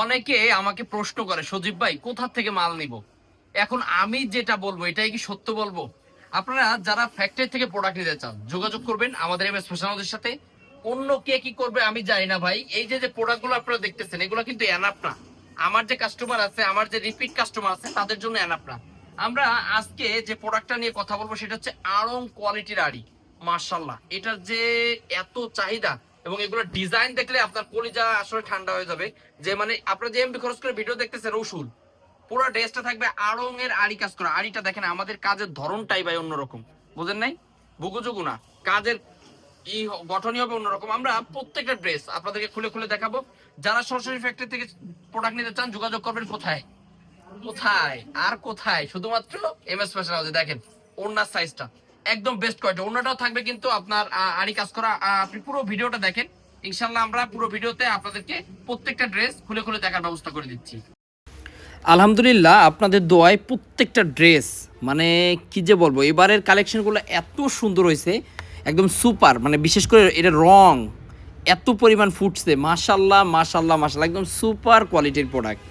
অনেকে আমাকে প্রশ্ন করে, সজীব ভাই, কোথা থেকে মাল নিব? এখন আমি যেটা বলব, এটাই কি সত্য বলব? আপনারা যারা ফ্যাক্টরি থেকে প্রোডাক্ট নিতে চান, যোগাযোগ করবেন আমাদের এম এস সাথে। অন্য কে কি করবে আমি জানি না ভাই। এই যে যে প্রোডাক্টগুলো আপনারা দেখতেছেন, এগুলো কিন্তু এনাফ না। আমার যে কাস্টমার আছে, আমার যে রিপিট কাস্টমার আছে, তাদের জন্য এনাফ না। আমরা আজকে যে প্রোডাক্টটা নিয়ে কথা বলব, সেটা হচ্ছে আড়ং কোয়ালিটির আড়ি। মার্শাল্লাহ এটার যে এত চাহিদা এবং এগুলো ডিজাইন দেখলে আপনার কলিজা আসলে ঠান্ডা হয়ে যাবে। যে মানে আপনারা যে এমবি খরচ করে ভিডিও দেখতেছেন, রসুল, পুরো ড্রেসটা থাকবে আড়ং এর আড়ি কাজ করা। আড়িটা দেখেন, আমাদের কাজের ধরনটাই ভাই অন্যরকম। বুঝেন নাই? বুকুজুকু না। কাজের ই গঠনই হবে অন্যরকম। আমরা প্রত্যেকটা ড্রেস আপনাদেরকে খুলে খুলে দেখাবো। যারা সরাসরি ফ্যাক্টরি থেকে প্রোডাক্ট নিতে চান, যোগাযোগ করবেন কোথায়? কোথায়? আর কোথায়? শুধুমাত্র এম এস ফ্যাশন হাউসে দেখেন ওনার সাইজটা একদম বেস্ট কোয়ালিটি ওনাটাও থাকবে কিন্তু আপনার আড়ি কাজ করা। আপনি পুরো ভিডিওটা দেখেন। ইনশাল্লাহ আমরা পুরো ভিডিওতে আপনাদেরকে প্রত্যেকটা ড্রেস খুলে খুলে দেখার ব্যবস্থা করে দিচ্ছি। আলহামদুলিল্লাহ, আপনাদের দোয়ায় প্রত্যেকটা ড্রেস মানে কি যে বলব, এবারের কালেকশনগুলো এত সুন্দর হয়েছে, একদম সুপার মানে বিশেষ করে এটা রং, এত পরিমাণ ফুটছে, মাশাল্লাহ মাশাল্লাহ মাশাল্লাহ, একদম সুপার কোয়ালিটির প্রোডাক্ট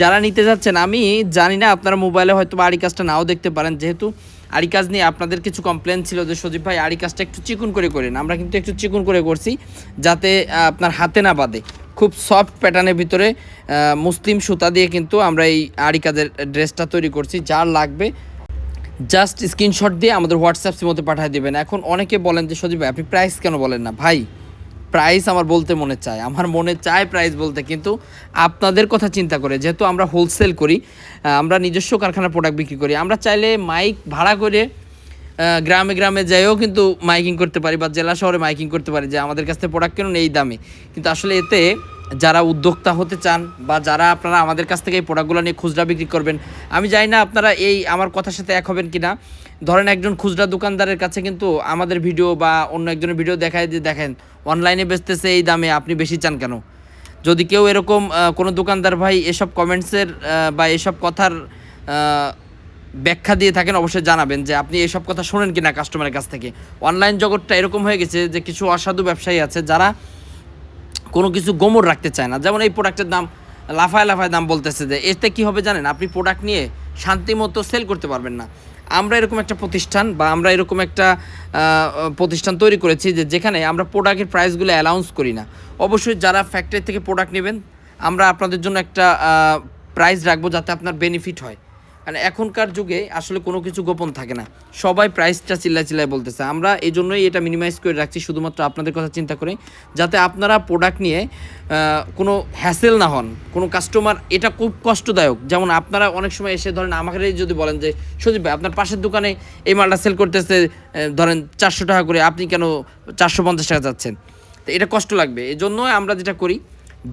যারা নিতে যাচ্ছেন, আমি জানি না, আপনারা মোবাইলে হয়তো বা আড়ি কাজটা নাও দেখতে পারেন, যেহেতু আড়ি কাজ নিয়ে আপনাদের কিছু কমপ্লেন ছিল যে সজীব ভাই আড়ি কাজটা একটু চিকুন করে করেন আমরা কিন্তু একটু চিকুন করে করছি যাতে আপনার হাতে না বাঁধে। খুব সফট প্যাটার্নের ভিতরে মুসলিম সুতা দিয়ে কিন্তু আমরা এই আড়ি কাজের ড্রেসটা তৈরি করছি। যার লাগবে জাস্ট স্ক্রিনশট দিয়ে আমাদের হোয়াটসঅ্যাপসের মধ্যে পাঠিয়ে দেবেন। এখন অনেকে বলেন যে, সজীব ভাই, আপনি প্রাইস কেন বলেন না? ভাই প্রাইস আমার বলতে মনে চায়। আমার মনে চায় প্রাইস বলতে, কিন্তু আপনাদের কথা চিন্তা করে, যেহেতু আমরা হোলসেল করি আমরা নিজস্ব কারখানার প্রোডাক্ট বিক্রি করি, আমরা চাইলে মাইক ভাড়া করে গ্রামে গ্রামে যাইও কিন্তু মাইকিং করতে পারি বা জেলা শহরে মাইকিং করতে পারি যে আমাদের কাছ থেকে প্রোডাক্ট কিনুন এই দামে। কিন্তু আসলে এতে যারা উদ্যোক্তা হতে চান বা যারা আপনারা আমাদের কাছ থেকে এই প্রোডাক্টগুলো নিয়ে খুচরা বিক্রি করবেন, আমি জানি না আপনারা এই আমার কথার সাথে এক হবেন কিনা ধরেন একজন খুচরা দোকানদারের কাছে কিন্তু আমাদের ভিডিও বা অন্য একজনের ভিডিও দেখায় যে দেখেন অনলাইনে বেচতেছে এই দামে, আপনি বেশি চান কেন? যদি কেউ এরকম কোনো দোকানদার ভাই এসব কমেন্টসের বা এসব কথার ব্যাখ্যা দিয়ে থাকেন, অবশ্যই জানাবেন যে আপনি এসব কথা শোনেন কিনা কাস্টমারের কাছ থেকে। অনলাইন জগৎটা এরকম হয়ে গেছে যে কিছু অসাধু ব্যবসায়ী আছে যারা কোনো কিছু গোমর রাখতে চায় না। যেমন এই প্রোডাক্টের দাম লাফায় লাফায় দাম বলতেছে যে, এতে কি হবে জানেন? আপনি প্রোডাক্ট নিয়ে শান্তি মতো সেল করতে পারবেন না। আমরা এরকম একটা প্রতিষ্ঠান বা আমরা এরকম একটা প্রতিষ্ঠান তৈরি করেছি যে যেখানে আমরা প্রোডাক্টের প্রাইসগুলো অ্যালাউন্স করি না। অবশ্যই যারা ফ্যাক্টরি থেকে প্রোডাক্ট নেবেন, আমরা আপনাদের জন্য একটা প্রাইস রাখব যাতে আপনার বেনিফিট হয়। কারণ এখনকার যুগে আসলে কোনো কিছু গোপন থাকে না। সবাই প্রাইসটা চিল্লায় চিল্লায় বলতেছে। আমরা এই জন্যই এটা মিনিমাইজ করে রাখছি, শুধুমাত্র আপনাদের কথা চিন্তা করে যাতে আপনারা প্রোডাক্ট নিয়ে কোনো হ্যাসেল না হন, কোনো কাস্টমার এটা খুব কষ্টদায়ক। যেমন আপনারা অনেক সময় এসে ধরেন আমাকে যদি বলেন যে, সজীব ভাই, আপনার পাশের দোকানে এই মালটা সেল করতেছে ধরেন চারশো টাকা করে, আপনি কেন চারশো পঞ্চাশ টাকা যাচ্ছেন? তো এটা কষ্ট লাগবে। এই জন্যই আমরা যেটা করি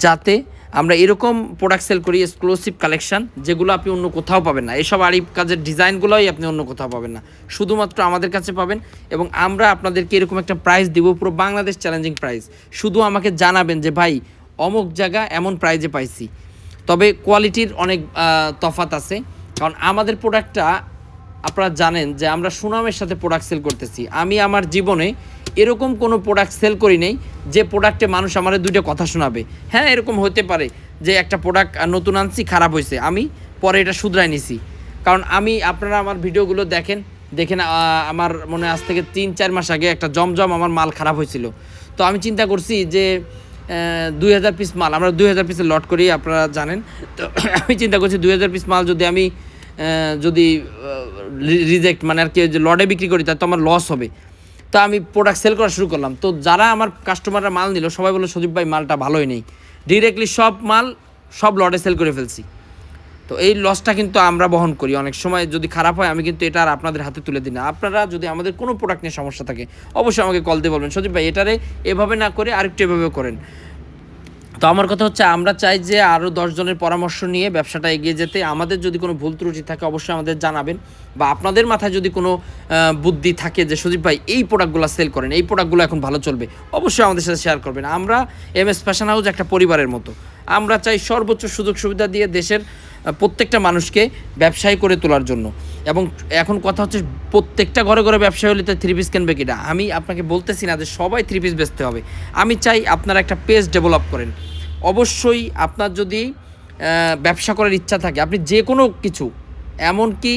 যাতে আমরা এরকম প্রোডাক্ট সেল করি এক্সক্লুসিভ কালেকশন যেগুলো আপনি অন্য কোথাও পাবেন না। এসব আড়ি কাজের ডিজাইনগুলোই আপনি অন্য কোথাও পাবেন না। শুধুমাত্র আমাদের কাছে পাবেন এবং আমরা আপনাদেরকে এরকম একটা প্রাইস দিব, পুরো বাংলাদেশ চ্যালেঞ্জিং প্রাইস শুধু আমাকে জানাবেন যে, ভাই, অমুক জায়গা এমন প্রাইজে পাইছি। তবে কোয়ালিটির অনেক তফাত আছে। কারণ আমাদের প্রোডাক্টটা আপনারা জানেন যে আমরা সুনামের সাথে প্রোডাক্ট সেল করতেছি। আমি আমার জীবনে এরকম কোনো প্রোডাক্ট সেল করি নেই যে প্রোডাক্টে মানুষ আমার দুইটা কথা শোনাবে। হ্যাঁ এরকম হতে পারে যে একটা প্রোডাক্ট নতুন আনছি, খারাপ হয়েছে আমি পরে এটা শুধরাই নিছি। কারণ আমি, আপনারা আমার ভিডিওগুলো দেখেন দেখেন আমার মনে আজ থেকে তিন, চার মাস আগে একটা জমজম আমার মাল খারাপ হয়েছিল তো আমি চিন্তা করছি যে দুই হাজার পিস মাল, আমরা দুই হাজার পিসের লট করি, আপনারা জানেন। তো আমি চিন্তা করছি দুই হাজার পিস মাল যদি আমি যদি রিজেক্ট মানে আর কি যে লডে বিক্রি করি, তাহলে তো আমার লস হবে। তো আমি প্রোডাক্ট সেল করা শুরু করলাম। তো যারা আমার কাস্টমাররা মাল নিল, সবাই বলল, সজীব ভাই, মালটা ভালোই নেই। ডিরেক্টলি সব মাল, সব লডে সেল করে ফেলছি। তো এই লসটা কিন্তু আমরা বহন করি। অনেক সময় যদি খারাপ হয়, আমি কিন্তু এটা আর আপনাদের হাতে তুলে দিই না। আপনারা যদি আমাদের কোনো প্রোডাক্ট নিয়ে সমস্যা থাকে, অবশ্যই আমাকে কল দিয়ে বলবেন, সজীব ভাই, এটারে এভাবে না করে আরেকটু এভাবে করেন। তো আমার কথা হচ্ছে, আমরা চাই যে আরও দশজনের পরামর্শ নিয়ে ব্যবসাটা এগিয়ে যেতে। আমাদের যদি কোনো ভুল ত্রুটি থাকে, অবশ্যই আমাদের জানাবেন। বা আপনাদের মাথায় যদি কোনো বুদ্ধি থাকে যে, সুদীপ ভাই, এই প্রোডাক্টগুলো সেল করেন, এই প্রোডাক্টগুলো এখন ভালো চলবে, অবশ্যই আমাদের সাথে শেয়ার করবেন। আমরা এম এস ফ্যাশন হাউস একটা পরিবারের মতো। আমরা চাই সর্বোচ্চ সুযোগ সুবিধা দিয়ে দেশের প্রত্যেকটা মানুষকে ব্যবসায়ী করে তোলার জন্য। এবং এখন কথা হচ্ছে, প্রত্যেকটা ঘরে ঘরে ব্যবসায়ী হলে তো থ্রি পিস কিনবে কিনা? আমি আপনাকে বলতেছি না যে সবাই থ্রি পিস বেচতে হবে। আমি চাই আপনারা একটা পেজ ডেভেলপ করেন। অবশ্যই আপনার যদি ব্যবসা করার ইচ্ছা থাকে, আপনি যে কোনো কিছু, এমনকি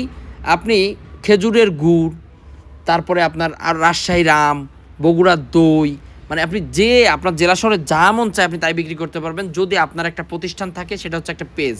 আপনি খেজুরের গুড়, তারপরে আপনার আর রাজশাহী রাম, বগুড়ার দই মানে আপনি যে, আপনার জেলা শহরে যা মন চায় আপনি তাই বিক্রি করতে পারবেন। যদি আপনার একটা প্রতিষ্ঠান থাকে, সেটা হচ্ছে একটা পেজ।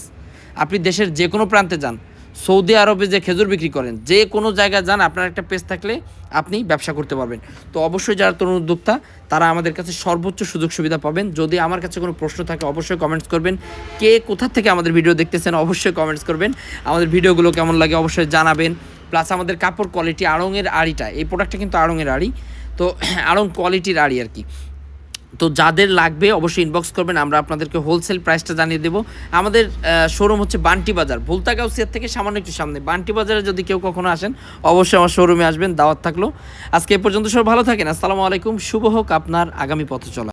আপনি দেশের যে কোনো প্রান্তে যান সৌদি আরবে যে খেজুর বিক্রি করেন, যে কোনো জায়গায় যান, আপনার একটা পেজ থাকলে আপনি ব্যবসা করতে পারবেন। তো অবশ্যই যারা তরুণ উদ্যোক্তা, তারা আমাদের কাছে সর্বোচ্চ সুযোগ সুবিধা পাবেন। যদি আমার কাছে কোনো প্রশ্ন থাকে, অবশ্যই কমেন্টস করবেন। কে কোথা থেকে আমাদের ভিডিও দেখতেছেন, অবশ্যই কমেন্টস করবেন। আমাদের ভিডিওগুলো কেমন লাগে, অবশ্যই জানাবেন। প্লাস আমাদের কাপড় কোয়ালিটি আড়ংয়ের আড়িটা, এই প্রোডাক্টটা কিন্তু আড়ংয়ের আড়ি। তো আড়ং কোয়ালিটির আড়ি আর কি। তো যাদের লাগবে অবশ্যই ইনবক্স করবেন, আমরা আপনাদেরকে হোলসেল প্রাইসটা জানিয়ে দেবো। আমাদের শোরুম হচ্ছে বান্টি বাজার। ভুলতা গাউসিয়ার থেকে সামান্য একটু সামনে। বান্টি বাজারে যদি কেউ কখনো আসেন, অবশ্যই আমার শোরুমে আসবেন, দাওয়াত থাকল। আজকে এ পর্যন্ত সব ভালো থাকেন। আসসালামু আলাইকুম। শুভ হোক আপনার আগামী পথ চলা।